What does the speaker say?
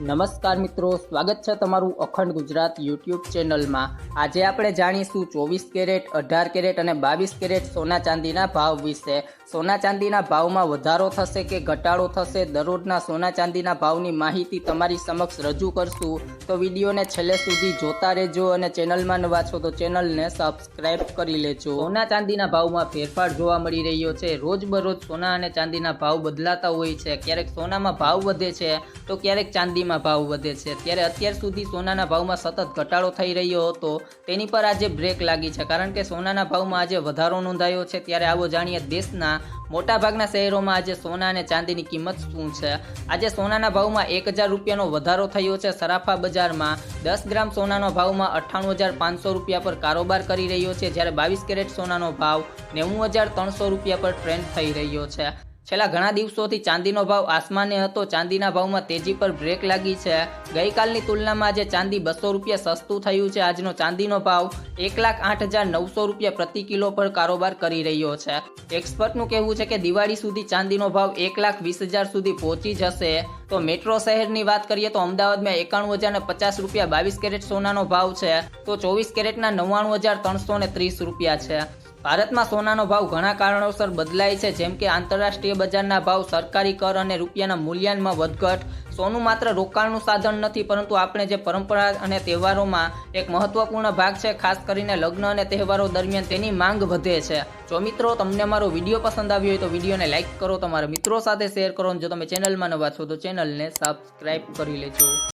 નમસ્કાર મિત્રો, સ્વાગત છે તમારું અખંડ ગુજરાત યુટ્યુબ ચેનલમાં. આજે આપણે જાણીશું ચોવીસ કેરેટ, અઢાર કેરેટ અને બાવીસ કેરેટ સોના ચાંદીના ભાવ વિશે. સોના ચાંદીના ભાવમાં વધારો થશે કે ઘટાડો થશે, દરરોજના સોના ચાંદીના ભાવની માહિતી તમારી સમક્ષ રજૂ કરશું. તો વિડીયોને છેલ્લે સુધી જોતા રહેજો અને ચેનલમાં નવા છો તો ચેનલને સબસ્ક્રાઇબ કરી લેજો. સોના ચાંદીના ભાવમાં ફેરફાર જોવા મળી રહ્યો છે. રોજબરોજ સોના અને ચાંદીના ભાવ બદલાતા હોય છે. ક્યારેક સોનામાં ભાવ વધે છે, તો ક્યારેક ચાંદીમાં ભાવ વધે છે. ત્યારે અત્યાર સુધી સોનાના ભાવમાં સતત ઘટાડો થઈ રહ્યો હતો. તેની પર આજે બ્રેક લાગી છે. કારણ કે સોનાના ભાવમાં આજે વધારો નોંધાયો છે. ત્યારે આવો જાણીએ દેશના મોટાભાગના શહેરોમાં આજે સોના અને ચાંદીની કિંમત શું છે? આજે સોનાના ભાવમાં એક હજાર રૂપિયાનો વધારો થયો છે. સરાફા બજારમાં દસ ગ્રામ સોનાનો ભાવમાં અઠ્ઠાણું હજાર પાંચસો રૂપિયા પર કારોબાર કરી રહ્યો છે. જ્યારે બાવીસ કેરેટ સોનાનો ભાવ નેવું હજાર ત્રણસો રૂપિયા પર ટ્રેન્ડ થઈ રહ્યો છે. છેલ્લા ઘણા દિવસોથી ચાંદીનો ભાવ આસમાને હતો. ચાંદીના ભાવમાં તેજી પર બ્રેક લાગી છે. ગઈકાલની તુલનામાં આજે ચાંદી બસો રૂપિયા સસ્તું થયું છે. આજનો ચાંદીનો ભાવ એક લાખ આઠ હજાર નવસો રૂપિયા પ્રતિ કિલો પર કારોબાર કરી રહ્યો છે. એક્સપર્ટનું કહેવું છે કે દિવાળી સુધી ચાંદીનો ભાવ એક લાખ વીસ હજાર સુધી પહોંચી જશે. તો મેટ્રો શહેરની વાત કરીએ તો અમદાવાદમાં એકાણું હજાર ને પચાસ રૂપિયા બાવીસ કેરેટ સોનાનો ભાવ છે. તો ચોવીસ કેરેટના નવ્વાણું હજાર ત્રણસો ને ત્રીસ રૂપિયા છે. ભારતમાં સોનાનો ભાવ ઘણા કારણોસર બદલાય છે, જેમ કે આંતરરાષ્ટ્રીય બજારના ભાવ, સરકારી કર અને રૂપિયાના મૂલ્યાંકનમાં વધઘટ. સોનું માત્ર રોકાણનું સાધન નથી, પરંતુ આપણે જે પરંપરા અને તહેવારોમાં એક મહત્વપૂર્ણ ભાગ છે, ખાસ કરીને લગ્ન અને તહેવારો દરમિયાન તેની માંગ વધે છે. જો મિત્રો તમને મારો વીડિયો પસંદ આવ્યો હોય તો વિડીયોને લાઇક કરો, તમારા મિત્રો સાથે શેર કરો જો તમે ચેનલમાં નવા છો તો ચેનલને સબસ્ક્રાઈબ કરી લેજો.